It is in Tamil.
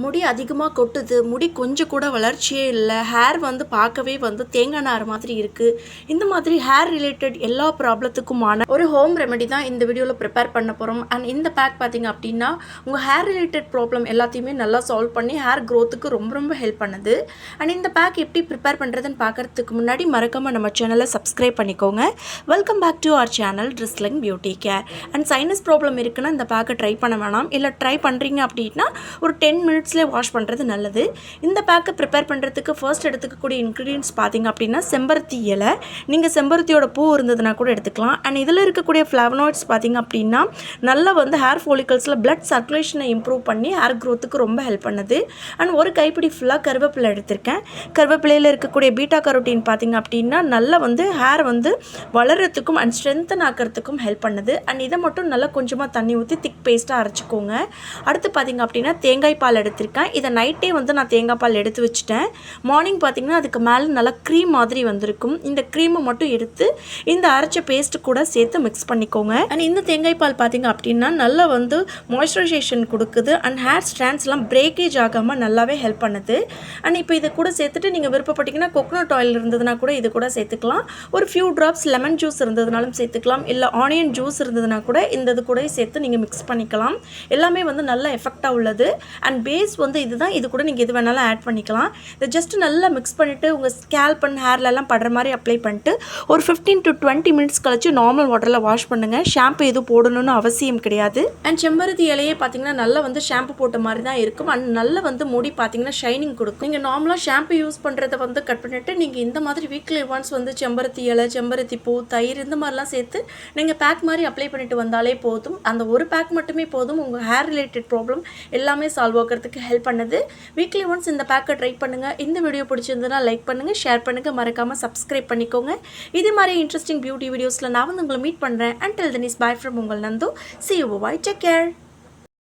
முடி அதிகமாக கொட்டுது. முடி கொஞ்சம் கூட வளர்ச்சியே இல்லை. ஹேர் வந்து பார்க்கவே வந்து தேங்காய் நார் மாதிரி இருக்குது இந்த மாதிரி ஹேர் ரிலேட்டட் எல்லா ப்ராப்ளத்துக்குமான ஒரு ஹோம் ரெமெடி தான் இந்த வீடியோவில் ப்ரிப்பேர் பண்ண போகிறோம் அண்ட் இந்த பேக் பார்த்திங்க அப்படின்னா உங்கள் ஹேர் ரிலேட்டட் ப்ராப்ளம் எல்லாத்தையுமே நல்லா சால்வ் பண்ணி ஹேர் க்ரோத்துக்கு ரொம்ப ரொம்ப ஹெல்ப் பண்ணுது. அண்ட் இந்த பேக் எப்படி ப்ரிப்பேர் பண்ணுறதுன்னு பார்க்கறதுக்கு முன்னாடி மறக்காமல் நம்ம சேனலை சப்ஸ்கிரைப் பண்ணிக்கோங்க. Welcome back to our channel drizzling beauty care and sinus problem இருக்குன்னா இந்த பேக்கை ட்ரை பண்ண வேணாம். இல்லை ட்ரை பண்ணுறீங்க அப்படின்னா ஒரு டென் மினிட்ஸ்லேயே வாஷ் பண்ணுறது நல்லது. இந்த பேக்கை ப்ரிப்பேர் பண்ணுறதுக்கு ஃபர்ஸ்ட் எடுத்துக்கக்கூடிய இன்க்ரீடியன்ஸ் பார்த்தீங்க அப்படின்னா செம்பருத்தி இலை. நீங்கள் செம்பருத்தியோட பூ இருந்ததுன்னா கூட எடுத்துக்கலாம். அண்ட் இதில் இருக்கக்கூடிய ஃப்ளவனாய்ட்ஸ் பார்த்தீங்க அப்படின்னா நல்லா வந்து ஹேர் ஃபோலிக்கல்ஸில் பிளட் சர்க்குலேஷனை இம்ப்ரூவ் பண்ணி ஹேர் க்ரோத்துக்கு ரொம்ப ஹெல்ப் பண்ணுது. அண்ட் ஒரு கைப்பிடி ஃபுல்லாக கருவேப்பிலை எடுத்திருக்கேன். கருவேப்பிலையில் இருக்கக்கூடிய பீட்டா கரோட்டின் பார்த்தீங்க அப்படின்னா நல்லா வந்து ஹேர் வந்து வளர்கிறதுக்கும் அண்ட் ஸ்ட்ரென்தன் ஆக்கிறதுக்கும் ஹெல்ப் பண்ணுது. அண்ட் இதை மட்டும் நல்லா கொஞ்சமாக தண்ணி ஊற்றி திக் பேஸ்ட்டாக அரைச்சிக்கோங்க. அடுத்து பார்த்தீங்க அப்படின்னா தேங்காய் பால் எடுத்திருக்கேன். இதை நைட்டே வந்து நான் தேங்காய் பால் எடுத்து வச்சுட்டேன். மார்னிங் பார்த்தீங்கன்னா அதுக்கு மேலே நல்லா க்ரீம் மாதிரி வந்திருக்கும். இந்த க்ரீமை மட்டும் எடுத்து இந்த அரைச்ச பேஸ்ட் கூட சேர்த்து மிக்ஸ் பண்ணிக்கோங்க. அண்ட் இந்த தேங்காய் பால் பார்த்தீங்க அப்படின்னா நல்லா வந்து மாய்ஸ்சரைசேஷன் கொடுக்குது. அண்ட் ஹேர் ஸ்ட்ராண்ட்ஸ்லாம் பிரேக்கேஜ் ஆகாமல் நல்லாவே ஹெல்ப் பண்ணுது. அண்ட் இப்போ இதை கூட சேர்த்துட்டு நீங்கள் விருப்பப்பட்டீங்கன்னா கொக்கனட் ஆயில் இருந்ததுன்னா கூட இது கூட சேர்த்துக்கலாம். ஒரு ஃபியூ ட்ராப்ஸ் லெமன் ஜூஸ் இருந்ததுனாலும் சேர்த்துக்கலாம். இல்லை ஆனியன் ஜூஸ் இருந்ததுன்னா கூட இந்த இது கூட சேர்த்து நீங்கள் மிக்ஸ் பண்ணிக்கலாம். எல்லாமே வந்து நல்ல எஃபெக்டாக உள்ளது. அண்ட் பேஸ் வந்து இதுதான். இது கூட நீங்கள் எது வேணாலும் ஆட் பண்ணிக்கலாம். இதை ஜஸ்ட் நல்லா மிக்ஸ் பண்ணிவிட்டு உங்கள் ஸ்கேல்ப் அண்ட் ஹேர்லலாம் படுற மாதிரி அப்ளை பண்ணிட்டு ஒரு ஃபிஃப்டீன் டு டுவெண்ட்டி மினிட்ஸ் கழிச்சு நார்மல் வாட்டரில் வாஷ் பண்ணுங்கள் ஷாம்பு எதுவும் போடணும்னு அவசியம் கிடையாது. அண்ட் செம்பருத்தி இலையே பார்த்தீங்கன்னா நல்லா வந்து ஷாம்பு போட்ட மாதிரி தான் இருக்கும். அண்ட் நல்லா வந்து முடி பார்த்தீங்கன்னா ஷைனிங் கொடுக்கும். நீங்கள் நார்மலாக ஷாம்பு யூஸ் பண்ணுறத வந்து கட் பண்ணிவிட்டு நீங்கள் இந்த மாதிரி வீக்லி ஒன்ஸ் வந்து செம்பருத்தி இலை செம்பருத்தி பூ தயிர் இந்த மாதிரிலாம் சேர்த்து நீங்கள் பேக் மாதிரி அப்ளை பண்ணிட்டு வந்தாலே போதும். அந்த ஒரு பேக் மட்டுமே போதும். உங்கள் ஹேர் ரிலேட்டட் ப்ராப்ளம் எல்லாமே சால்வ் ஆகிறதுக்கு ஹெல்ப் பண்ணுது. வீக்லி ஒன்ஸ் இந்த பேக்கை ட்ரை பண்ணுங்கள் இந்த வீடியோ பிடிச்சிருந்ததுன்னா லைக் பண்ணுங்கள் ஷேர் பண்ணுங்கள் மறக்காமல் சப்ஸ்கிரைப் பண்ணிக்கோங்க. இது மாதிரி இன்ட்ரெஸ்டிங் பியூட்டி வீடியோஸில் நான் வந்து உங்களை மீட் பண்ணுறேன் and till then it's bye from உங்கள் Nandu. See you bye take care